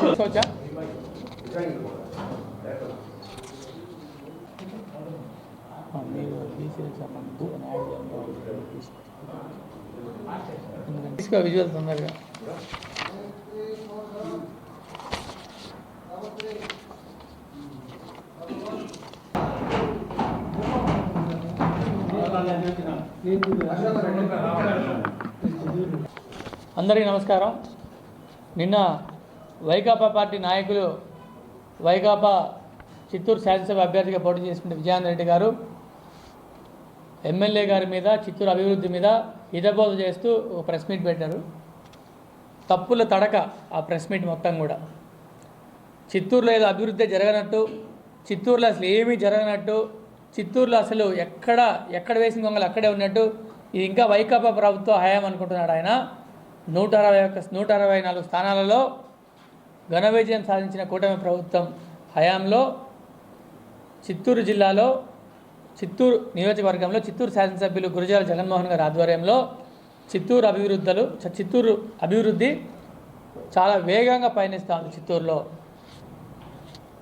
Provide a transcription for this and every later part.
తీసుకోవచ్చా తీసుకో విజువల్ తొందరగా అందరికీ నమస్కారం. నిన్న వైకాపా పార్టీ నాయకులు వైకాపా చిత్తూరు శాసనసభ అభ్యర్థిగా పోటీ చేసుకున్న విజయానంద రెడ్డి గారు ఎమ్మెల్యే గారి మీద చిత్తూరు అభివృద్ధి మీద హితబోధ చేస్తూ ఒక ప్రెస్ మీట్ పెట్టారు. తప్పుల తడక ఆ ప్రెస్ మీట్ మొత్తం కూడా. చిత్తూరులో ఏదో అభివృద్ధి జరగనట్టు చిత్తూరులో అసలు ఏమీ జరగనట్టు చిత్తూరులో అసలు ఎక్కడ ఎక్కడ వేసిన గొంగలు అక్కడే ఉన్నట్టు ఇది ఇంకా వైకాపా ప్రభుత్వ హయాం అనుకుంటున్నాడు ఆయన. నూట అరవై ఒక్క నూట అరవై నాలుగు స్థానాలలో ఘన విజయం సాధించిన కూటమి ప్రభుత్వం హయాంలో చిత్తూరు జిల్లాలో చిత్తూరు నియోజకవర్గంలో చిత్తూరు శాసనసభ్యులు గురజాల జగన్మోహన్ గారి ఆధ్వర్యంలో చిత్తూరు అభివృద్ధులు చిత్తూరు అభివృద్ధి చాలా వేగంగా పయనిస్తూ ఉంది చిత్తూరులో.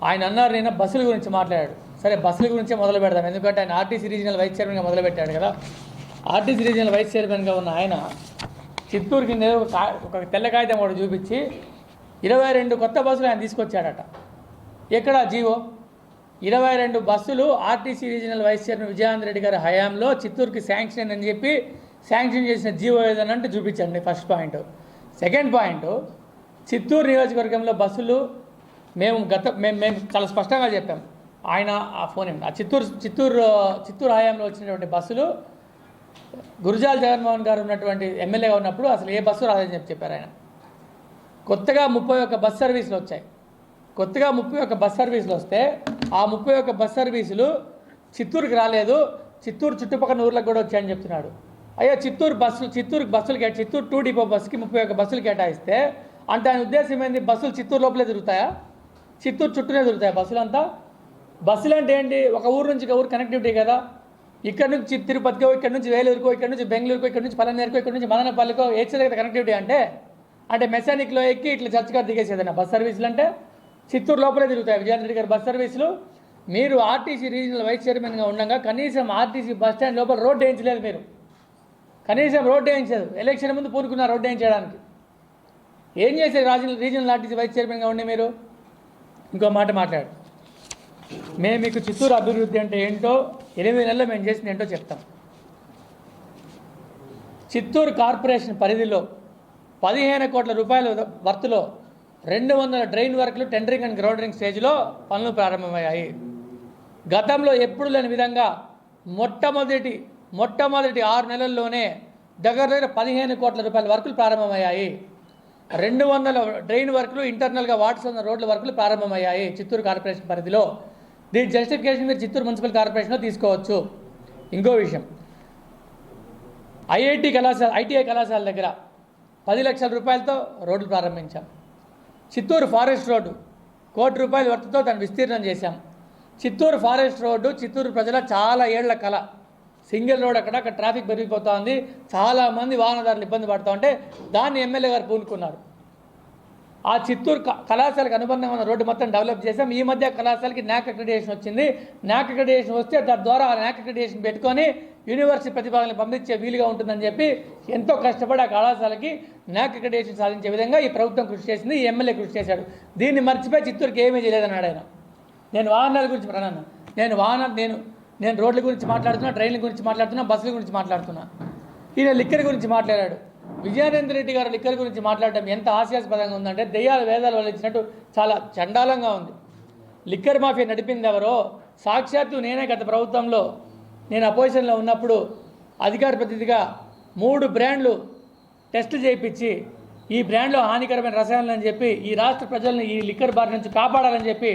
ఆయన అన్నారు నేను బస్సుల గురించి మాట్లాడాడు. సరే బస్సుల గురించే మొదలు పెడదాం. ఎందుకంటే ఆయన ఆర్టీసీ రీజనల్ వైస్ చైర్మన్గా మొదలుపెట్టాడు కదా. ఆర్టీసీ రీజనల్ వైస్ చైర్మన్గా ఉన్న ఆయన చిత్తూరుకి నేను ఒక ఒక తెల్ల కాగితం ఒకటి చూపించి ఇరవై రెండు కొత్త బస్సులు ఆయన తీసుకొచ్చాడట. ఎక్కడ? G O. ఇరవై రెండు బస్సులు RTC regional vice chairman Vijayanand Reddy గారి హయాంలో చిత్తూరుకి శాంక్షన్ అని చెప్పి శాంక్షన్ చేసిన జీవో ఏదైనా అంటే చూపించండి first point. Second point Chittoor నియోజకవర్గంలో బస్సులు మేము గత మేము మేము చాలా స్పష్టంగా చెప్పాం. ఆయన ఆ ఫోన్ ఆ చిత్తూరు చిత్తూరు చిత్తూరు హయాంలో వచ్చినటువంటి బస్సులు గురుజాల జగన్మోహన్ గారు ఉన్నటువంటి ఎమ్మెల్యేగా ఉన్నప్పుడు అసలు ఏ బస్సు రాదని చెప్పి చెప్పారు ఆయన. కొత్తగా ముప్పై ఒక్క బస్ సర్వీసులు వచ్చాయి. కొత్తగా ముప్పై ఒక్క బస్ సర్వీసులు వస్తే ఆ ముప్పై ఒక్క బస్ సర్వీసులు చిత్తూరుకి రాలేదు. చిత్తూరు చుట్టుపక్కల ఊర్లకు కూడా వచ్చాయని చెప్తున్నాడు. అయ్యా చిత్తూరు బస్సు చిత్తూరుకి బస్సులు కేటా చిత్తూరు టూ డిపో బస్సుకి ముప్పై ఒక్క బస్సులు కేటాయిస్తే అంటే ఆయన ఉద్దేశం ఏంది? బస్సులు చిత్తూరు లోపలే తిరుగుతాయా? చిత్తూరు చుట్టూనే తిరుగుతాయి బస్సులు అంతా బస్సులు అంటే ఏంటి? ఒక ఊరు నుంచి ఒక ఊరు కనెక్టివిటీ కదా. ఇక్కడ నుంచి తిరుపతికో ఇక్కడ నుంచి వేలూరుకో ఇక్కడ నుంచి బెంగళూరుకో ఇక్కడ నుంచి పలనేరుకో ఇక్కడ నుంచి మదనపల్లికో ఏ కనెక్టివిటీ అంటే అంటే మెకానిక్లో ఎక్కి ఇట్లా చర్చగా దిగేసేదన్న? బస్ సర్వీసులు అంటే చిత్తూరు లోపలే తిరుగుతాయి. విజయన్ రెడ్డి గారి బస్ సర్వీసులు మీరు ఆర్టీసీ రీజనల్ వైస్ చైర్మన్గా ఉండగా కనీసం ఆర్టీసీ బస్ స్టాండ్ లోపల రోడ్డు వేయించలేదు మీరు. కనీసం రోడ్డు వేయించలేదు. ఎలక్షన్ ముందు పూనుకున్నారు రోడ్డు వేయించడానికి. ఏం చేశారు రాజనల్ రీజనల్ ఆర్టీసీ వైస్ చైర్మన్గా ఉండి మీరు? ఇంకో మాట మాట్లాడు. మేము మీకు చిత్తూరు అభివృద్ధి అంటే ఏంటో ఎనిమిది నెలలు మేము చేసింది ఏంటో చెప్తాం. చిత్తూరు కార్పొరేషన్ పరిధిలో పదిహేను కోట్ల రూపాయల వర్త్లో రెండు వందల డ్రైన్ వర్క్లు టెండరింగ్ అండ్ గ్రౌండరింగ్ స్టేజ్లో పనులు ప్రారంభమయ్యాయి. గతంలో ఎప్పుడు లేని విధంగా మొట్టమొదటి మొట్టమొదటి ఆరు నెలల్లోనే దగ్గర దగ్గర పదిహేను కోట్ల రూపాయల వర్కులు ప్రారంభమయ్యాయి. రెండు వందల డ్రైన్ వర్కులు ఇంటర్నల్గా వాటర్ ఉన్న రోడ్ల వర్కులు ప్రారంభమయ్యాయి చిత్తూరు కార్పొరేషన్ పరిధిలో. దీని జస్టిఫికేషన్ మీరు చిత్తూరు మున్సిపల్ కార్పొరేషన్లో తీసుకోవచ్చు. ఇంకో విషయం ఐఐటి కళాశాల ఐటీఐ కళాశాల దగ్గర పది లక్షల రూపాయలతో రోడ్లు ప్రారంభించాం. చిత్తూరు ఫారెస్ట్ రోడ్డు కోటి రూపాయల వర్తతో దాన్ని విస్తీర్ణం చేశాం. చిత్తూరు ఫారెస్ట్ రోడ్డు చిత్తూరు ప్రజల చాలా ఏళ్ళ కళ సింగిల్ రోడ్ అక్కడ అక్కడ ట్రాఫిక్ పెరిగిపోతూ ఉంది. చాలామంది వాహనదారులు ఇబ్బంది పడుతూ ఉంటే దాన్ని ఎమ్మెల్యే గారు పూనుకున్నారు. ఆ చిత్తూరు కళాశాలకు అనుబంధంగా ఉన్న రోడ్డు మొత్తం డెవలప్ చేసాం ఈ మధ్య కళాశాలకి నాక్ అక్రిడేషన్ వచ్చింది. నాక్ అక్రిడేషన్ వస్తే దాని ద్వారా ఆ నాక్ అక్రిడేషన్ పెట్టుకొని యూనివర్సిటీ ప్రతిభాగాలను పంపించే వీలుగా ఉంటుందని చెప్పి ఎంతో కష్టపడి ఆ కళాశాలకి నాక్ అక్రిడేషన్ సాధించే విధంగా ఈ ప్రభుత్వం కృషి చేసింది. ఈ ఎమ్మెల్యే కృషి చేశాడు. దీన్ని మర్చిపోయి చిత్తూరుకి ఏమీ చేయలేదన్నాడు ఆయన నేను వాహనాల గురించి ప్రధాన నేను వాహన నేను నేను రోడ్ల గురించి మాట్లాడుతున్నా ట్రైన్ల గురించి మాట్లాడుతున్నా బస్సుల గురించి మాట్లాడుతున్నా. ఈయన లిక్కర్ గురించి మాట్లాడాడు. విజయానంద రెడ్డి గారు లిక్కర్ గురించి మాట్లాడడం ఎంత హాస్యాస్పదంగా ఉందంటే దెయ్యాల వేదాలు వల్లించినట్టు చాలా చండాలంగా ఉంది. లిక్కర్ మాఫియా నడిపింది ఎవరో? సాక్షాత్తు నేనే గత ప్రభుత్వంలో నేను అపోజిషన్లో ఉన్నప్పుడు అధికార ప్రతినిధిగా మూడు బ్రాండ్లు టెస్టులు చేయించి ఈ బ్రాండ్లో హానికరమైన రసాయనాలు అని చెప్పి ఈ రాష్ట్ర ప్రజలను ఈ లిక్కర్ బార్ నుంచి కాపాడాలని చెప్పి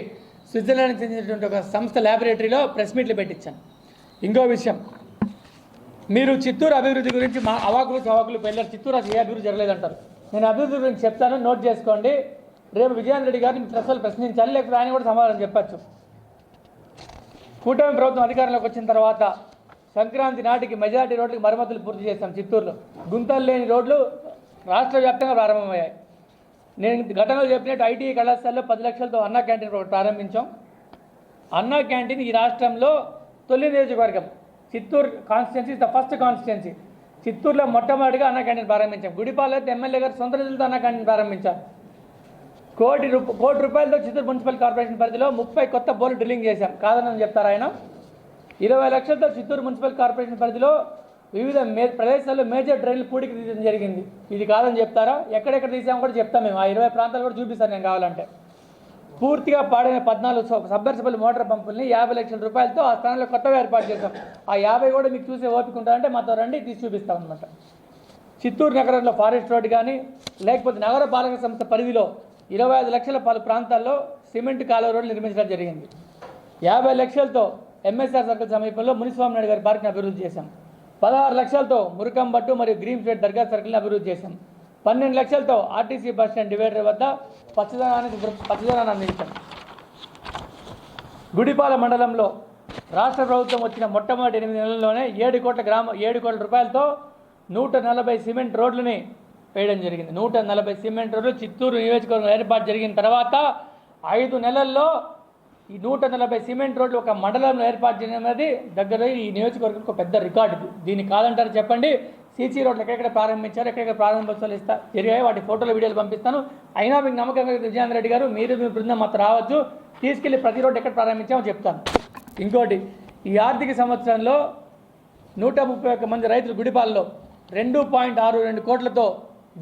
స్విట్జర్లాండ్కి చెందినటువంటి ఒక సంస్థ ల్యాబొరేటరీలో ప్రెస్ మీట్లు పెట్టించాను. ఇంకో విషయం మీరు చిత్తూరు అభివృద్ధి గురించి మా అవాకులు చవాకులు పెళ్ళారు. చిత్తూరు అసలు ఏ అభివృద్ధి జరగలేదంటారు. నేను అభివృద్ధి గురించి చెప్తాను నోట్ చేసుకోండి. రేపు విజయాన్ రెడ్డి గారిని ప్రశ్నలు ప్రశ్నించాలి లేకపోతే ఆయన కూడా సమాధానం చెప్పచ్చు. కూటమి ప్రభుత్వం అధికారంలోకి వచ్చిన తర్వాత సంక్రాంతి నాటికి మెజారిటీ రోడ్లకు మరమ్మతులు పూర్తి చేస్తాం చిత్తూరులో. గుంతలు లేని రోడ్లు రాష్ట్ర వ్యాప్తంగా ప్రారంభమయ్యాయి. నేను గతంలో చెప్పినట్టు ఐటీ కళాశాలలో పది లక్షలతో అన్నా క్యాంటీన్ ప్రారంభించాం. అన్నా క్యాంటీన్ ఈ రాష్ట్రంలో తొలి నియోజకవర్గం. Chittoor constituency the first constituency చిత్తూరులో మొట్టమొదటిగా అన్నా క్యాంటీన్ ప్రారంభించాం. గుడిపాలలో అయితే ఎమ్మెల్యే గారు సొంత నిధులతో అన్నా క్యాంటీన్ కోటి రూప కోటి రూపాయలతో చిత్తూరు మున్సిపల్ కార్పొరేషన్ పరిధిలో ముప్పై కొత్త బోర్లు డ్రిల్లింగ్ చేశాం. కాదని చెప్తారు ఆయన? ఇరవై లక్షలతో చిత్తూరు మున్సిపల్ కార్పొరేషన్ పరిధిలో వివిధ మే ప్రదేశాల్లో మేజర్ డ్రైన్లు పూడికి తీయడం జరిగింది. ఇది కాదని చెప్తారా? ఎక్కడెక్కడ తీసామో కూడా చెప్తాం మేము. ఆ ఇరవై ప్రాంతాలు కూడా చూపిస్తాను నేను కావాలంటే. పూర్తిగా పాడైన పద్నాలుగు సబ్- మోటార్ పంపుల్ని యాభై లక్షల రూపాయలతో ఆ స్థానంలో కొత్తగా ఏర్పాటు చేశాం. ఆ యాభై కూడా మీకు చూసే ఓపిక ఉంటుందంటే మాతో రండి తీసి చూపిస్తాం అనమాట చిత్తూరు నగరంలో ఫారెస్ట్ రోడ్ కానీ లేకపోతే నగర పాలక సంస్థ పరిధిలో ఇరవై ఐదు లక్షల పలు ప్రాంతాల్లో సిమెంట్ కాలువ రోడ్లు నిర్మించడం జరిగింది. యాభై లక్షలతో ఎంఎస్ఆర్ సర్కిల్ సమీపంలో మునిస్వామి నాయుడు గారి పార్క్ని అభివృద్ధి చేశాం. పదహారు లక్షలతో మురుకంబట్టు మరియు గ్రీన్ ఫీల్డ్ దర్గా సర్కిల్ని అభివృద్ధి చేశాం. పన్నెండు లక్షలతో ఆర్టీసీ బస్ స్టాండ్ డివైడర్ వద్ద పచ్చదనానికి పచ్చదనాన్ని అందించాం. గుడిపాల మండలంలో రాష్ట్ర ప్రభుత్వం వచ్చిన మొట్టమొదటి ఎనిమిది నెలల్లోనే ఏడు కోట్ల గ్రామ ఏడు కోట్ల రూపాయలతో నూట నలభై సిమెంట్ రోడ్లని వేయడం జరిగింది. నూట నలభై సిమెంట్ రోడ్లు చిత్తూరు నియోజకవర్గం ఏర్పాటు జరిగిన తర్వాత ఐదు నెలల్లో ఈ నూట నలభై సిమెంట్ రోడ్లు ఒక మండలంలో ఏర్పాటు చేయడం అనేది దగ్గర ఈ నియోజకవర్గం ఒక పెద్ద రికార్డు. దీన్ని కాదంటారు చెప్పండి. సీసీ రోడ్లు ఎక్కడెక్కడ ప్రారంభించారు ఎక్కడెక్కడ ప్రారంభోత్సవాలు ఇస్తా జరిగాయి వాటి ఫోటోలు వీడియోలు పంపిస్తాను. అయినా మీకు నమ్మకంగా కలిగిన విజయేంద్ర రెడ్డి గారు మీరు మీ బృందం మాత్రం రావచ్చు. తీసుకెళ్ళి ప్రతి రోడ్డు ఎక్కడ ప్రారంభించామో చెప్తాను. ఇంకోటి ఈ ఆర్థిక సంవత్సరంలో నూట ముప్పై ఒక్క మంది రైతులు గుడిపాల్లో రెండు పాయింట్ ఆరు రెండు కోట్లతో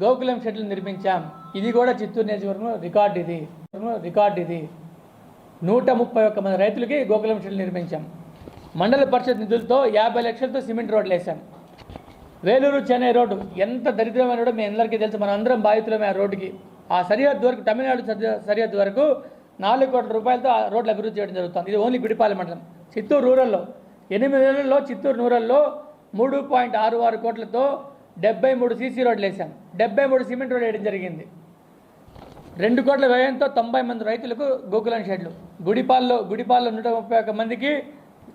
గోకులం షెడ్లు నిర్మించాం. ఇది కూడా చిత్తూరు నియోజకవర్గంలో రికార్డు ఇది. రికార్డు ఇది. నూట ముప్పై ఒక్క మంది రైతులకి గోకులం షెడ్లు నిర్మించాం. మండల పరిషత్ నిధులతో యాభై లక్షలతో సిమెంట్ రోడ్లు వేసాం. వేలూరు చెన్నై రోడ్డు ఎంత దరిద్రమైన రోడ్డు మీ అందరికీ తెలుసు. మన అందరం బాధితులమే ఆ రోడ్డుకి. ఆ సరిహద్దు వరకు తమిళనాడు సరి- సరిహద్దు వరకు నాలుగు కోట్ల రూపాయలతో ఆ రోడ్లు అభివృద్ధి చేయడం జరుగుతుంది. ఇది ఓన్లీ గుడిపాలెం మండలం. చిత్తూరు రూరల్లో ఎనిమిది నెలల్లో చిత్తూరు రూరల్లో మూడు పాయింట్ ఆరు ఆరు కోట్లతో డెబ్బై మూడు సీసీ రోడ్లు వేసాం డెబ్బై మూడు సిమెంట్ రోడ్లు వేయడం జరిగింది. రెండు కోట్ల వ్యయంతో తొంభై మంది రైతులకు గోకులం షెడ్లు. గుడిపాల్లో గుడిపాల్లో నూట ముప్పై ఒక్క మందికి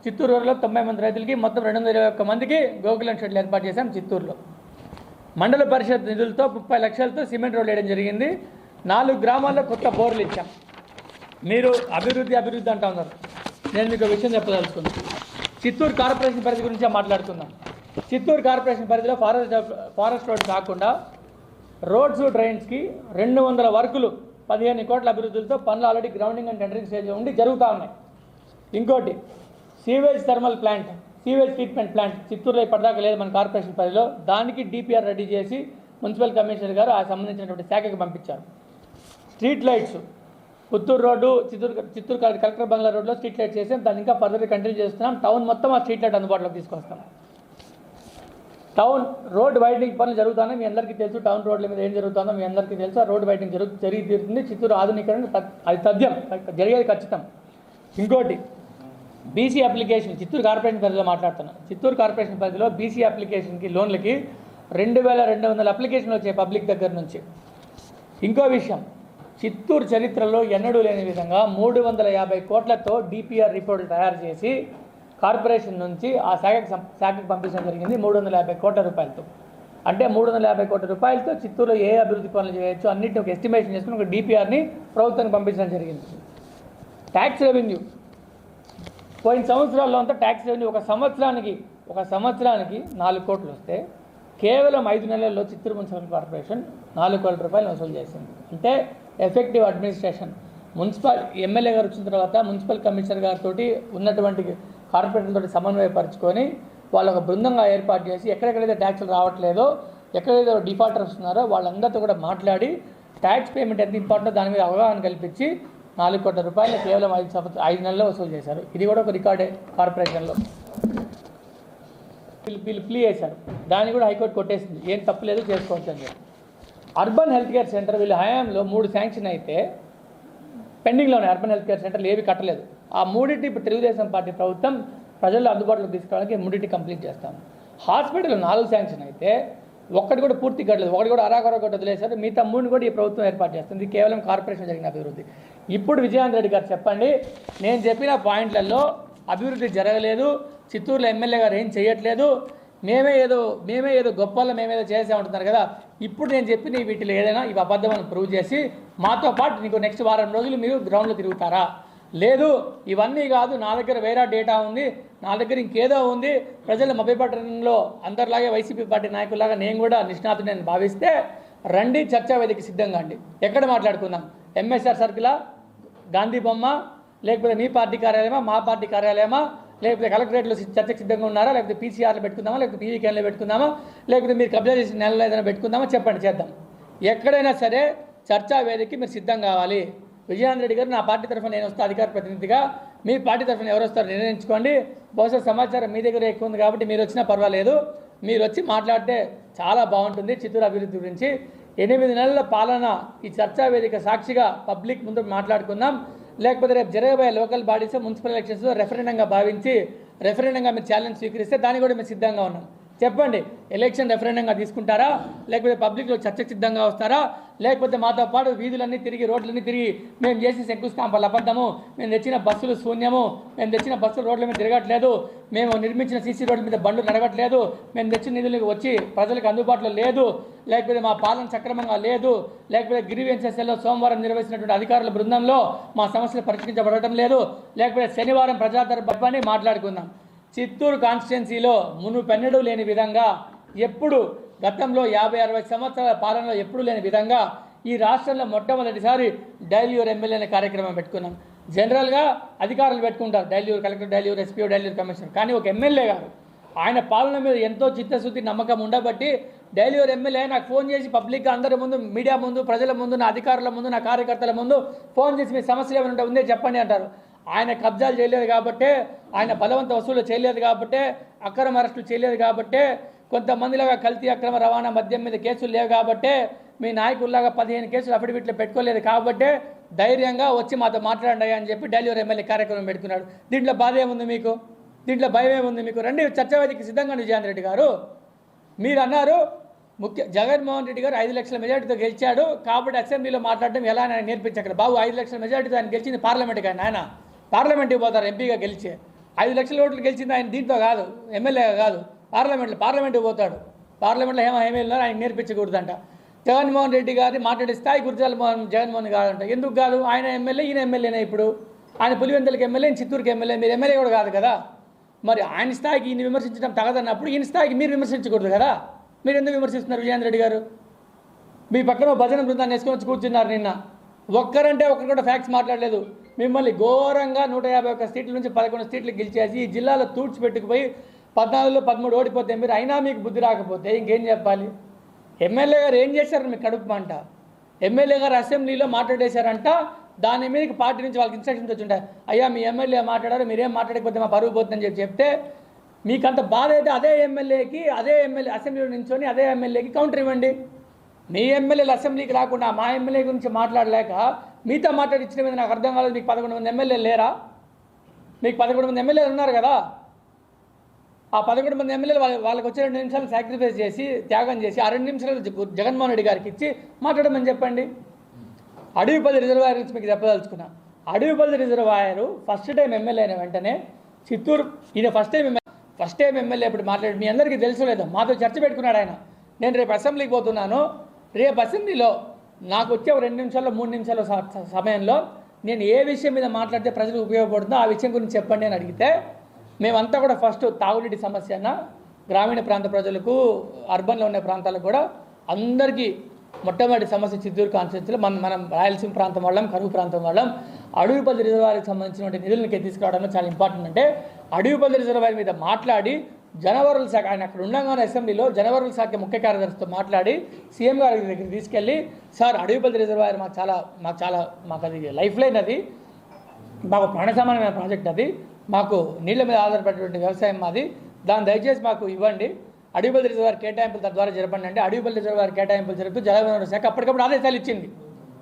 చిత్తూరు ఊరిలో తొంభై మంది రైతులకి మొత్తం రెండు వందల ఇరవై ఒక్క మందికి గోకులం షెడ్లు ఏర్పాటు చేశాం చిత్తూరులో. మండల పరిషత్ నిధులతో ముప్పై లక్షలతో సిమెంట్ రోడ్లు వేయడం జరిగింది. నాలుగు గ్రామాల్లో కొత్త బోర్లు ఇచ్చాం. మీరు అభివృద్ధి అభివృద్ధి అంటా ఉన్నారు. నేను మీకు విషయం చెప్పదలుచుకున్నాను చిత్తూరు కార్పొరేషన్ పరిధి గురించి మాట్లాడుకుందాం. చిత్తూరు కార్పొరేషన్ పరిధిలో ఫారెస్ట్ ఫారెస్ట్ రోడ్ కాకుండా రోడ్స్ డ్రైన్స్కి రెండు వందల వర్కులు పదిహేను కోట్ల అభివృద్ధులతో పనులు ఆల్రెడీ గ్రౌండింగ్ అండ్ టెండరింగ్ స్టేజ్లో ఉండి జరుగుతూ ఉన్నాయి. ఇంకోటి sewage thermal plant sewage treatment plant చిత్తూరులో ఇప్పటిదాకా లేదు మన కార్పొరేషన్ పరిధిలో. దానికి డిపిఆర్ రెడీ చేసి మున్సిపల్ కమిషనర్ గారు ఆ సంబంధించినటువంటి శాఖకి పంపించారు. Street lights Puttur road Chittoor Chittoor collector bungalow రోడ్లో స్ట్రీట్ లైట్ చేసాం. దాన్ని ఇంకా ఫర్దర్ కంటిన్యూ చేస్తున్నాం. టౌన్ మొత్తం ఆ స్ట్రీట్ లైట్ అందుబాటులోకి తీసుకొస్తాం. టౌన్ రోడ్ వైడనింగ్ పనులు జరుగుతున్నాయి. మీ అందరికీ తెలుసు టౌన్ రోడ్ల మీద ఏం జరుగుతుందో మీ అందరికీ తెలుసు. ఆ రోడ్ వైడనింగ్ జరుగు జరిగి తీరుతుంది. చిత్తూరు ఆధునీకరణ అది తథ్యం. జరిగేది ఖచ్చితం. ఇంకోటి బీసీ అప్లికేషన్ చిత్తూరు కార్పొరేషన్ పరిధిలో మాట్లాడుతున్నాను చిత్తూరు కార్పొరేషన్ పరిధిలో బీసీ అప్లికేషన్కి లోన్లకి రెండు వేల రెండు వందల అప్లికేషన్లు వచ్చాయి పబ్లిక్ దగ్గర నుంచి. ఇంకో విషయం చిత్తూరు చరిత్రలో ఎన్నడూ లేని విధంగా మూడు వందల యాభై కోట్లతో డిపిఆర్ రిపోర్టులు తయారు చేసి కార్పొరేషన్ నుంచి ఆ శాఖకి సం- శాఖకి పంపించడం జరిగింది మూడు వందల యాభై కోట్ల రూపాయలతో. అంటే మూడు వందల యాభై కోట్ల రూపాయలతో చిత్తూరులో ఏ అభివృద్ధి పనులు చేయొచ్చు అన్నింటిని ఒక ఎస్టిమేషన్ చేసుకుని ఒక డిపిఆర్ని ప్రభుత్వానికి పంపించడం జరిగింది. ట్యాక్స్ రెవెన్యూ పోయిన సంవత్సరాల్లో అంతా ట్యాక్స్ రెవెన్యూ ఒక సంవత్సరానికి ఒక సంవత్సరానికి నాలుగు కోట్లు వస్తే కేవలం ఐదు నెలల్లో చిత్తూరు మున్సిపల్ కార్పొరేషన్ నాలుగు కోట్ల రూపాయలు వసూలు చేసింది. అంటే ఎఫెక్టివ్ అడ్మినిస్ట్రేషన్ మున్సిపల్ ఎమ్మెల్యే గారు వచ్చిన తర్వాత మున్సిపల్ కమిషనర్ గారితో ఉన్నటువంటి కార్పొరేషన్తో సమన్వయపరుచుకొని వాళ్ళు ఒక బృందంగా ఏర్పాటు చేసి ఎక్కడెక్కడైతే ట్యాక్సులు రావట్లేదో ఎక్కడైతే డిఫాల్టర్స్ ఉన్నారో వాళ్ళందరితో కూడా మాట్లాడి ట్యాక్స్ పేమెంట్ ఎంత ఇంపార్టెంట్ దాని మీద అవగాహన కల్పించి నాలుగు కోట్ల రూపాయలు కేవలం ఐదు సంవత్సరం ఐదు నెలల్లో వసూలు చేశారు. ఇది కూడా ఒక రికార్డే కార్పొరేషన్లో. వీళ్ళు వీళ్ళు ప్లీ చేశారు. దాన్ని కూడా హైకోర్టు కొట్టేసింది. ఏం తప్పులేదు చేసుకోవచ్చు అని చెప్పి. అర్బన్ హెల్త్ కేర్ సెంటర్ వీళ్ళ హయాంలో మూడు శాంక్షన్ అయితే పెండింగ్లో ఉన్నాయి అర్బన్ హెల్త్ కేర్ సెంటర్లు ఏవి కట్టలేదు. ఆ మూడింటి ఇప్పుడు తెలుగుదేశం పార్టీ ప్రభుత్వం ప్రజల్లో అందుబాటులోకి తీసుకురావడానికి మూడింటి కంప్లీట్ చేస్తాం హాస్పిటల్ నాలుగు శాంక్షన్ అయితే ఒక్కటి కూడా పూర్తి కట్టలేదు ఒకటి కూడా అరాకొర ఒకటి వదిలేశారు. మిగతా మూడుని కూడా ఈ ప్రభుత్వం ఏర్పాటు చేస్తుంది. కేవలం కార్పొరేషన్ జరిగిన అభివృద్ధి. ఇప్పుడు విజయాంత్ రెడ్డి గారు చెప్పండి నేను చెప్పిన పాయింట్లలో అభివృద్ధి జరగలేదు. చిత్తూరులో ఎమ్మెల్యే గారు ఏం చేయట్లేదు. మేమే ఏదో మేమే ఏదో గొప్పలో మేమేదో చేసే ఉంటున్నారు కదా. ఇప్పుడు నేను చెప్పిన వీటిలో ఏదైనా ఇవి అబద్ధమని ప్రూవ్ చేసి మాతో పాటు నీకు నెక్స్ట్ వారం రోజులు మీరు గ్రౌండ్లో తిరుగుతారా? లేదు ఇవన్నీ కాదు నా దగ్గర వేరే డేటా ఉంది నా దగ్గర ఇంకేదో ఉంది ప్రజల మభ్యపట్టణంలో అందరిలాగే వైసీపీ పార్టీ నాయకులాగా నేను కూడా నిష్ణాతుడని భావిస్తే రండి చర్చా వేదిక సిద్ధంగా అండి. ఎక్కడ మాట్లాడుకుందాం? ఎంఎస్ఆర్ సర్కిలా? గాంధీ బొమ్మ? లేకపోతే మీ పార్టీ కార్యాలయమా? మా పార్టీ కార్యాలయమా? లేకపోతే కలెక్టరేట్లో చర్చకు సిద్ధంగా ఉన్నారా? లేకపోతే పీసీఆర్లో పెట్టుకుందామా? లేకపోతే పీవీకేన్లో పెట్టుకుందామా? లేకపోతే మీరు కబ్జా చేసిన నెలలో ఏదైనా పెట్టుకుందామా? చెప్పండి చేద్దాం. ఎక్కడైనా సరే చర్చా వేదికకి మీరు సిద్ధం కావాలి. విజయాన్ రెడ్డి గారు నా పార్టీ తరఫున నేను వస్తా అధికార ప్రతినిధిగా. మీ పార్టీ తరఫున ఎవరు వస్తారో నిర్ణయించుకోండి. బహుశా సమాచారం మీ దగ్గర ఎక్కువ ఉంది కాబట్టి మీరు వచ్చినా పర్వాలేదు. మీరు వచ్చి మాట్లాడితే చాలా బాగుంటుంది చిత్తూరు అభివృద్ధి గురించి. ఎనిమిది నెలల పాలన ఈ చర్చా వేదిక సాక్షిగా పబ్లిక్ ముందు మాట్లాడుకుందాం. లేకపోతే రేపు జరగబోయే లోకల్ బాడీస్ మున్సిపల్ ఎలక్షన్స్లో రెఫరెండంగా భావించి రెఫరెండంగా మీరు ఛాలెంజ్ స్వీకరిస్తే దానికి కూడా మేము సిద్ధంగా ఉన్నాం. చెప్పండి ఎలక్షన్ రెఫరెండంగా తీసుకుంటారా? లేకపోతే పబ్లిక్లో చర్చ సిద్ధంగా వస్తారా? లేకపోతే మాతో పాటు వీధులన్నీ తిరిగి రోడ్లన్నీ తిరిగి మేము చేసిన శంకుస్థాపనలు అబద్ధము మేము తెచ్చిన బస్సులు శూన్యము మేము తెచ్చిన బస్సులు రోడ్ల మీద తిరగట్లేదు మేము నిర్మించిన సీసీ రోడ్ల మీద బండ్లు నడవట్లేదు మేము తెచ్చిన నిధులకి వచ్చి ప్రజలకు అందుబాటులో లేదు లేకపోతే మా పాలన సక్రమంగా లేదు లేకపోతే గ్రీవెన్సెస్లో సోమవారం నిర్వహించినటువంటి అధికారుల బృందంలో మా సమస్యలు పరిష్కరించబడటం లేదు లేకపోతే శనివారం ప్రజాదర్భాన్ని మాట్లాడుకుందాం. చిత్తూరు కాన్స్టిట్యున్సీలో మునుపెన్నడూ లేని విధంగా ఎప్పుడు గతంలో యాభై అరవై సంవత్సరాల పాలనలో ఎప్పుడు లేని విధంగా ఈ రాష్ట్రంలో మొట్టమొదటిసారి డైల్యూర్ ఎమ్మెల్యే అనే కార్యక్రమం పెట్టుకున్నాం. జనరల్గా అధికారులు పెట్టుకుంటారు డైల్యూర్ కలెక్టర్ డైల్యూర్ ఎస్పీఓ డైల్యూర్ కమిషనర్. కానీ ఒక ఎమ్మెల్యే గారు ఆయన పాలన మీద ఎంతో చిత్తశుద్ధి నమ్మకం ఉండబట్టి డైలీవర్ ఎమ్మెల్యే నాకు ఫోన్ చేసి పబ్లిక్గా అందరి ముందు మీడియా ముందు ప్రజల ముందు నా అధికారుల ముందు నా కార్యకర్తల ముందు ఫోన్ చేసి మీ సమస్యలు ఏమైనా ఉంటే ఉందే చెప్పండి అంటారు. ఆయన కబ్జాలు చేయలేదు కాబట్టే ఆయన బలవంత వసూలు చేయలేదు కాబట్టే అక్రమ అరెస్టులు చేయలేదు కాబట్టే కొంతమందిలాగా కల్తీ అక్రమ రవాణా మద్యం మీద కేసులు లేవు కాబట్టే మీ నాయకుల్లాగా పదిహేను కేసులు అఫిడవిట్లు పెట్టుకోలేదు కాబట్టే ధైర్యంగా వచ్చి మాతో మాట్లాడండి అని చెప్పి డెలివరీ ఎమ్మెల్యే కార్యక్రమం పెట్టుకున్నాడు దీంట్లో బాధ ఏముంది మీకు? దీంట్లో భయం ఏముంది మీకు? రండి చర్చావేదికి సిద్ధంగా విజయానంద రెడ్డి గారు. మీరు అన్నారు ముఖ్య జగన్మోహన్ రెడ్డి గారు ఐదు లక్షల మెజార్టీతో గెలిచాడు. కాబట్టి అసెంబ్లీలో మాట్లాడడం ఎలా ఆయన నేర్పించక్కడ బాబు ఐదు లక్షల మెజార్టీతో ఆయన గెలిచింది పార్లమెంట్ కానీ ఆయన. పార్లమెంట్కి పోతారు ఎంపీగా గెలిచి. ఐదు లక్షల ఓట్లు గెలిచింది ఆయన దీంతో కాదు ఎమ్మెల్యేగా కాదు. పార్లమెంట్లో పార్లమెంట్కి పోతాడు. పార్లమెంట్లో ఏమో ఏమీ ఉన్నారు ఆయన నేర్పించకూడదంట. జగన్మోహన్ రెడ్డి గారిని మాట్లాడే స్థాయి గుర్జాల మోహన్ జగన్మోహన్ కాదంట ఎందుకు కాదు? ఆయన ఎమ్మెల్యే ఈయన ఎమ్మెల్యేనే ఇప్పుడు. ఆయన పులివెందులకి ఎమ్మెల్యే చిత్తూరుకి ఎమ్మెల్యే మీరు ఎమ్మెల్యే కూడా కాదు కదా. మరి ఆయన స్థాయికి ఈయన విమర్శించడం తగదన్నప్పుడు ఈయన స్థాయికి మీరు విమర్శించకూడదు కదా. మీరు ఎందుకు విమర్శిస్తున్నారు విజయేంద్ర రెడ్డి గారు? మీ పక్కన భజన బృందాన్ని వేసుకొని వచ్చి కూర్చున్నారు నిన్న. ఒక్కరంటే ఒక్కరు కూడా ఫ్యాక్ట్స్ మాట్లాడలేదు. మిమ్మల్ని ఘోరంగా నూట యాభై ఒక్క సీట్ల నుంచి పదకొండు సీట్లు గెలిచేసి ఈ జిల్లాలో తూడ్చి పెట్టుకుపోయి పద్నాలుగులో పదమూడు ఓడిపోతే మీరు అయినా మీకు బుద్ధి రాకపోతే ఇంకేం చెప్పాలి? ఎమ్మెల్యే గారు ఏం చేశారు? మీ కడుపు అంట ఎమ్మెల్యే గారు అసెంబ్లీలో మాట్లాడేశారంట. దాని మీద పార్టీ నుంచి వాళ్ళకి ఇన్స్ట్రక్షన్స్ వచ్చి అయ్యా మీ ఎమ్మెల్యే మాట్లాడారు మీరేం మాట్లాడకపోతే మా పరుగు పోతుందని చెప్పి చెప్తే మీకంత బాధ అయితే అదే ఎమ్మెల్యేకి అదే ఎమ్మెల్యే అసెంబ్లీలో నించుని అదే ఎమ్మెల్యేకి కౌంటర్ ఇవ్వండి. మీ ఎమ్మెల్యేలు అసెంబ్లీకి రాకుండా మా ఎమ్మెల్యే గురించి మాట్లాడలేక మీతో మాట్లాడిచ్చిన మీద నాకు అర్థం కాలేదు. మీకు పదకొండు మంది ఎమ్మెల్యేలు లేరా? మీకు పదకొండు మంది ఎమ్మెల్యేలు ఉన్నారు కదా? ఆ పదకొండు మంది ఎమ్మెల్యేలు వాళ్ళ వాళ్ళకి వచ్చే రెండు నిమిషాలు సాక్రిఫైస్ చేసి త్యాగం చేసి ఆ రెండు నిమిషాలు జగన్మోహన్ రెడ్డి గారికి ఇచ్చి మాట్లాడమని చెప్పండి. అడవిపల్లి రిజర్వాయర్ గురించి మీకు చెప్పదలుచుకున్నా. Adavipalli reservoir first time MLA అయిన వెంటనే చిత్తూరు ఈయన first time MLA first time MLA ఇప్పుడు మాట్లాడి మీ అందరికీ తెలుసు లేదు? మాతో చర్చ పెట్టుకున్నాడు ఆయన. నేను రేపు అసెంబ్లీకి పోతున్నాను. రేపు అసెంబ్లీలో నాకు వచ్చే రెండు నిమిషాల్లో మూడు నిమిషాల స- సమయంలో నేను ఏ విషయం మీద మాట్లాడితే ప్రజలకు ఉపయోగపడుతుందో ఆ విషయం గురించి చెప్పండి అని అడిగితే మేమంతా కూడా ఫస్ట్ తాగునీటి సమస్య గ్రామీణ ప్రాంత ప్రజలకు అర్బన్లో ఉన్న ప్రాంతాలకు కూడా అందరికీ మొట్టమొదటి సమస్య చిత్తూరు కాన్స్టిట్యూన్సీలో మనం మనం రాయలసీమ ప్రాంతం వాళ్ళం కరువు ప్రాంతం వాళ్ళం. అడవిపల్లి రిజర్వాయర్కి సంబంధించినటువంటి నిధులకి తీసుకురావడంలో చాలా ఇంపార్టెంట్ అంటే అడవిపల్లి రిజర్వాయర్ మీద మాట్లాడి జనవరుల శాఖ ఆయన అక్కడ ఉండగానే అసెంబ్లీలో జనవరుల శాఖ ముఖ్య కార్యదర్శితో మాట్లాడి సీఎం గారి దగ్గర తీసుకెళ్ళి సార్ అడవిపల్లి రిజర్వాయర్ మాకు చాలా మాకు చాలా మాకు అది లైఫ్ లైన్ అది. మాకు ప్రాణ సమానమైన ప్రాజెక్ట్ అది. మాకు నీళ్ళ మీద ఆధారపడేటువంటి వ్యవసాయం మాది. దాన్ని దయచేసి మాకు ఇవ్వండి. అడవిపల్లి రిజర్వాయర్ కేటాయింపుల తద్వారా జరపండి అంటే అడవిపల్లి రిజర్వాయర్ కేటాయింపులు జరుపుతూ జలవనరుల శాఖ అప్పటికప్పుడు ఆదేశాలు ఇచ్చింది.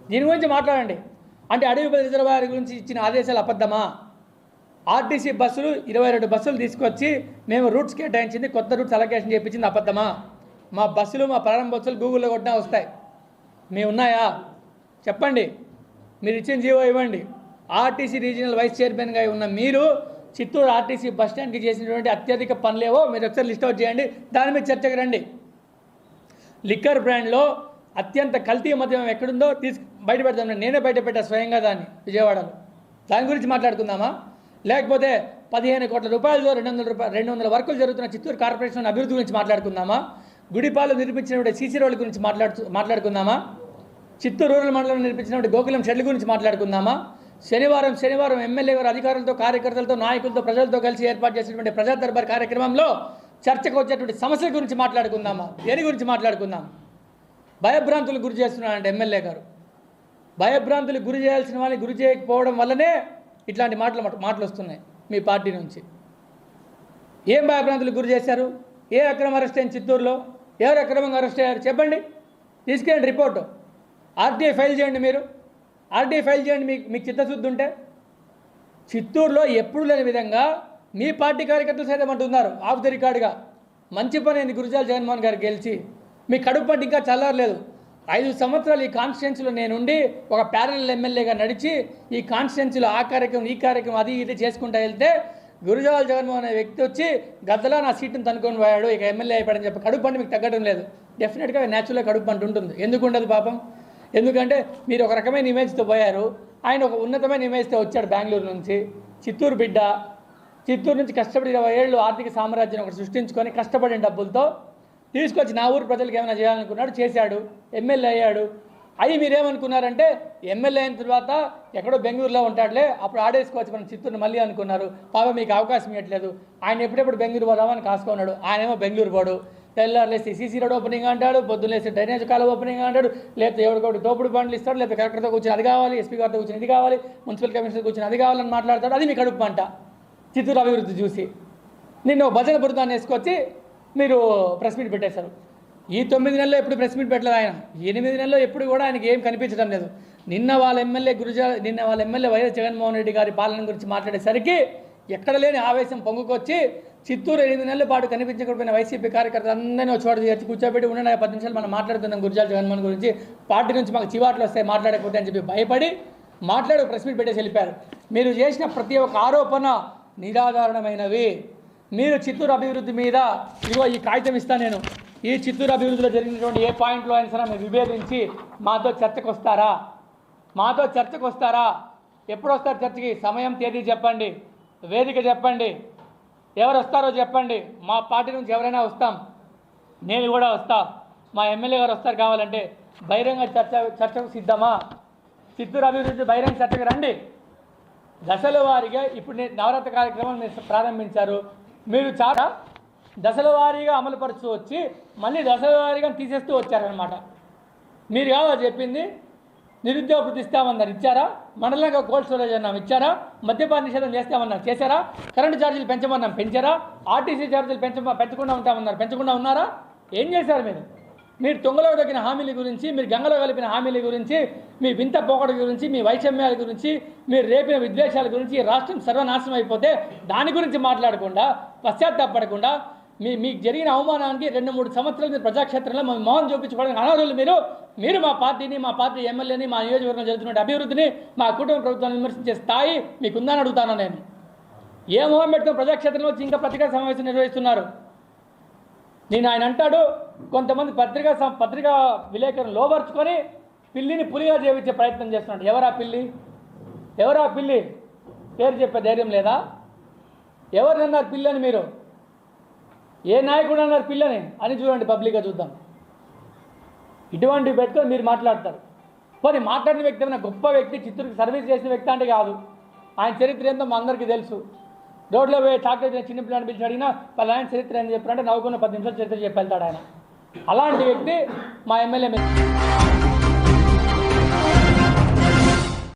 దీని గురించి మాట్లాడండి. అంటే అడవిపల్లి రిజర్వాయర్ గురించి ఇచ్చిన ఆదేశాలు అబద్ధమా? ఆర్టీసీ బస్సులు ఇరవై రెండు బస్సులు తీసుకొచ్చి మేము రూట్స్ కేటాయించింది కొత్త రూట్స్ అలొకేషన్ చేయించింది అబద్ధమా? మా బస్సులు మా ప్రారంభ బస్సులు గూగుల్లో కొట్టినా వస్తాయి. మీ ఉన్నాయా చెప్పండి. మీరు ఇచ్చిన జీవో ఇవ్వండి. ఆర్టీసీ రీజనల్ వైస్ చైర్మన్గా ఉన్న మీరు చిత్తూరు ఆర్టీసీ బస్ స్టాండ్కి చేసినటువంటి అత్యధిక పనులేవో మీరు ఒకసారి లిస్ట్ అవుట్ చేయండి. దాని మీద చర్చకు రండి. లిక్కర్ బ్రాండ్లో అత్యంత కల్తీ మద్యం ఎక్కడుందో తీసుకు బయట పెడతాం నేనే బయట పెట్టా స్వయంగా దాన్ని విజయవాడలో. దాని గురించి మాట్లాడుకుందామా? లేకపోతే పదిహేను కోట్ల రూపాయలతో రెండు వందల రూపాయలు రెండు వందల వర్కులు జరుగుతున్న చిత్తూరు కార్పొరేషన్ అభివృద్ధి గురించి మాట్లాడుకుందామా? గుడిపాలు నిర్మించిన సీసీ రోడ్ల గురించి మాట్లాడుతూ మాట్లాడుకుందామా? చిత్తూరు రూరల్ మండలం నిర్మించిన గోకులం షెడ్ల గురించి మాట్లాడుకుందామా? శనివారం శనివారం ఎమ్మెల్యే గారు అధికారులతో కార్యకర్తలతో నాయకులతో ప్రజలతో కలిసి ఏర్పాటు చేసినటువంటి ప్రజా దర్బార్ కార్యక్రమంలో చర్చకు వచ్చేటువంటి సమస్యల గురించి మాట్లాడుకుందామా? దేని గురించి మాట్లాడుకుందాం? భయభ్రాంతులు గురి చేస్తున్నాడంటే ఎమ్మెల్యే గారు. భయభ్రాంతులకు గురి చేయాల్సిన వాళ్ళని గురి చేయకపోవడం వల్లనే ఇట్లాంటి మాటలు మాటలు వస్తున్నాయి మీ పార్టీ నుంచి. ఏం భయభ్రాంతులకు గురి చేశారు? ఏ అక్రమ అరెస్ట్ అయింది చిత్తూరులో? ఎవరు అక్రమంగా అరెస్ట్ అయ్యారు? చెప్పండి. తీసుకెళ్ళండి రిపోర్టు. ఆర్టీఐ ఫైల్ చేయండి మీరు. ఆర్టీఐ ఫైల్ చేయండి మీకు మీకు చిత్తశుద్ధి ఉంటే. చిత్తూరులో ఎప్పుడు లేని విధంగా మీ పార్టీ కార్యకర్తలు సైతం అంటున్నారు ఆఫ్ ది రికార్డుగా. మంచి పని అయింది గురుజాల జగన్మోహన్ గారు గెలిచి. మీ కడుపు పంట ఇంకా చల్లారలేదు. ఐదు సంవత్సరాలు ఈ కాన్స్టిట్యున్సీలో నేనుండి ఒక ప్యారల్ ఎమ్మెల్యేగా నడిచి ఈ కాన్స్టిట్యున్సీలో ఆ కార్యక్రమం ఈ కార్యక్రమం అది ఇది చేసుకుంటూ వెళ్తే గురుజాల జగన్మోహన్ అనే వ్యక్తి వచ్చి గద్దలా నా సీటును తనుకొని పోయాడు ఇక ఎమ్మెల్యే అయిపోయాడని చెప్పి కడుపు పంట మీకు తగ్గడం లేదు. డెఫినెట్గా న్యాచురల్గా కడుపు పంట ఉంటుంది. ఎందుకు ఉండదు పాపం? ఎందుకంటే మీరు ఒక రకమైన ఇమేజ్తో పోయారు. ఆయన ఒక ఉన్నతమైన ఇమేజ్తో వచ్చాడు బెంగళూరు నుంచి. చిత్తూరు బిడ్డ. చిత్తూరు నుంచి కష్టపడి ఇరవై ఏళ్ళు ఆర్థిక సామ్రాజ్యం ఒకటి సృష్టించుకొని కష్టపడిన డబ్బులతో తీసుకొచ్చి నా ఊరు ప్రజలకు ఏమైనా చేయాలనుకున్నాడు చేశాడు ఎమ్మెల్యే అయ్యాడు. అవి మీరేమనుకున్నారంటే ఎమ్మెల్యే అయిన తర్వాత ఎక్కడో బెంగళూరులో ఉంటాడులే అప్పుడు ఆడేసుకోవచ్చు మనం చిత్తూరు మళ్ళీ అనుకున్నారు. పాప మీకు అవకాశం ఇవ్వట్లేదు. ఆయన ఎప్పుడెప్పుడు బెంగళూరు పోదామని కాసుకున్నాడు ఆయనేమో బెంగళూరు పోడు. తెల్లారులేసి సీసీ రోడ్ ఓపెనింగ్ అంటాడు పొద్దున్నేసి డ్రైనేజ్ కాలువ ఓపెనింగ్ అంటాడు లేకపోతే ఎవరికొకటి తోపుడు బండ్లు ఇస్తాడు లేకపోతే కలెక్టర్తో కూర్చొని అది కావాలి ఎస్పీ గారితో కూర్చొని ఇది కావాలి మున్సిపల్ కమిషనర్ కూర్చొని అది కావాలని మాట్లాడతాడు. అది మీ కడుపు పంట చిత్తూరు అభివృద్ధి చూసి. నిన్న ఒక భజన బృందాన్ని వేసుకొచ్చి మీరు ప్రెస్ మీట్ పెట్టేశారు. ఈ తొమ్మిది నెలల్లో ఎప్పుడు ప్రెస్ మీట్ పెట్టలేదు ఆయన. ఎనిమిది నెలల్లో ఎప్పుడు కూడా ఆయనకి ఏం కనిపించడం లేదు. నిన్న వాళ్ళ ఎమ్మెల్యే గురుజా నిన్న వాళ్ళ ఎమ్మెల్యే వైఎస్ జగన్మోహన్ రెడ్డి గారి పాలన గురించి మాట్లాడేసరికి ఎక్కడ లేని ఆవేశం పొంగుకొచ్చి చిత్తూరు ఎనిమిది నెలల పాటు కనిపించకపోయిన వైసీపీ కార్యకర్తలు అందరినీ ఒక చోట చేర్చి కూర్చోబెట్టి ఉన్న పది నిమిషాలు మనం మాట్లాడుతున్నాం గురుజాల జగన్మోహన్ గురించి. పార్టీ నుంచి మాకు చివాట్లు వస్తాయి మాట్లాడకపోతే అని చెప్పి భయపడి మాట్లాడు ప్రెస్ మీట్ పెట్టేసి వెళ్ళిపోయారు. మీరు చేసిన ప్రతి ఒక్క ఆరోపణ నిరాధారణమైనవి. మీరు చిత్తూరు అభివృద్ధి మీద ఇదిగో ఈ కాగితం ఇస్తాను నేను ఈ చిత్తూరు అభివృద్ధిలో జరిగినటువంటి ఏ పాయింట్లో అయినా సరే మీరు విభేదించి మాతో చర్చకు వస్తారా మాతో చర్చకు వస్తారా ఎప్పుడు వస్తారు చర్చకి? సమయం తేదీ చెప్పండి. వేదిక చెప్పండి. ఎవరు వస్తారో చెప్పండి. మా పార్టీ నుంచి ఎవరైనా వస్తాం. నేను కూడా వస్తా. మా ఎమ్మెల్యే గారు వస్తారు కావాలంటే బహిరంగ చర్చ చర్చకు సిద్ధమా? చిత్తూరు అభివృద్ధి బహిరంగ చర్చకు రండి. దశల వారిగా ఇప్పుడు నేను నవరాత్రి కార్యక్రమం ప్రారంభించారు. మీరు చాలా దశల వారీగా అమలు వచ్చి మళ్ళీ దశల వారీగా తీసేస్తూ వచ్చారనమాట మీరు కాదా చెప్పింది. నిరుద్యోగ వృద్ధి ఇస్తామన్నారు. ఇచ్చారా? మండలంగా కోల్డ్ స్టోరేజ్ అన్నాం ఇచ్చారా? మద్యపాన నిషేధం చేస్తామన్నారు. చేశారా? కరెంటు ఛార్జీలు పెంచమన్నాం పెంచారా? ఆర్టీసీ ఛార్జీలు పెంచ పెంచకుండా ఉంటామన్నారు. పెంచకుండా ఉన్నారా? ఏం చేశారు మీరు? మీరు తొంగలో దొరికిన హామీల గురించి మీరు గంగలో కలిపిన హామీల గురించి మీ వింత పోకడ గురించి మీ వైషమ్యాల గురించి మీరు రేపిన విద్వేషాల గురించి రాష్ట్రం సర్వనాశనం అయిపోతే దాని గురించి మాట్లాడకుండా పశ్చాత్తాపడకుండా మీ మీకు జరిగిన అవమానానికి రెండు మూడు సంవత్సరాలు మీరు ప్రజాక్షేత్రంలో మా మౌనం చూపించుకోవడానికి అనర్హులు మీరు మీరు మా పార్టీని మా పార్టీ ఎమ్మెల్యేని మా నియోజకవర్గంలో జరుగుతున్న అభివృద్ధిని మా కుటుంబ ప్రభుత్వాన్ని విమర్శించే స్థాయి మీకుందని అడుగుతాను నేను. ఏ మొహం పెట్టుకుని ప్రజాక్షేత్రంలో వచ్చి ఇంకా పత్రికా సమావేశం నిర్వహిస్తున్నారు? నేను ఆయన అంటాడు కొంతమంది పత్రికా సం- పత్రికా విలేకరులు లోపరుచుకొని పిల్లిని పులిగా చేపించే ప్రయత్నం చేస్తున్నాడు. ఎవరా పిల్లి? ఎవరా పిల్లి? పేరు చెప్పే ధైర్యం లేదా? ఎవరిని అన్నారు పిల్లని మీరు? ఏ నాయకుడు అన్నారు పిల్లని? అని చూడండి పబ్లిక్గా చూద్దాం. ఇటువంటివి పెట్టుకొని మీరు మాట్లాడతారు. పోనీ మాట్లాడిన వ్యక్తి ఏమైనా గొప్ప వ్యక్తి చిత్తూరుకి సర్వీస్ చేసిన వ్యక్తి అంటే కాదు. ఆయన చరిత్ర ఏందో మా అందరికీ తెలుసు. రోడ్లో పోయి చాక్లెట్ చిన్న పిల్లని పిలిచి అడిగినా వాళ్ళ ఆయన చరిత్ర ఏం చెప్పారంటే నవ్వుకున్న పది నిమిషాలు చరిత్ర చెప్పి వెళ్తాడు ఆయన. అలాంటి వ్యక్తి మా ఎమ్మెల్యే మీద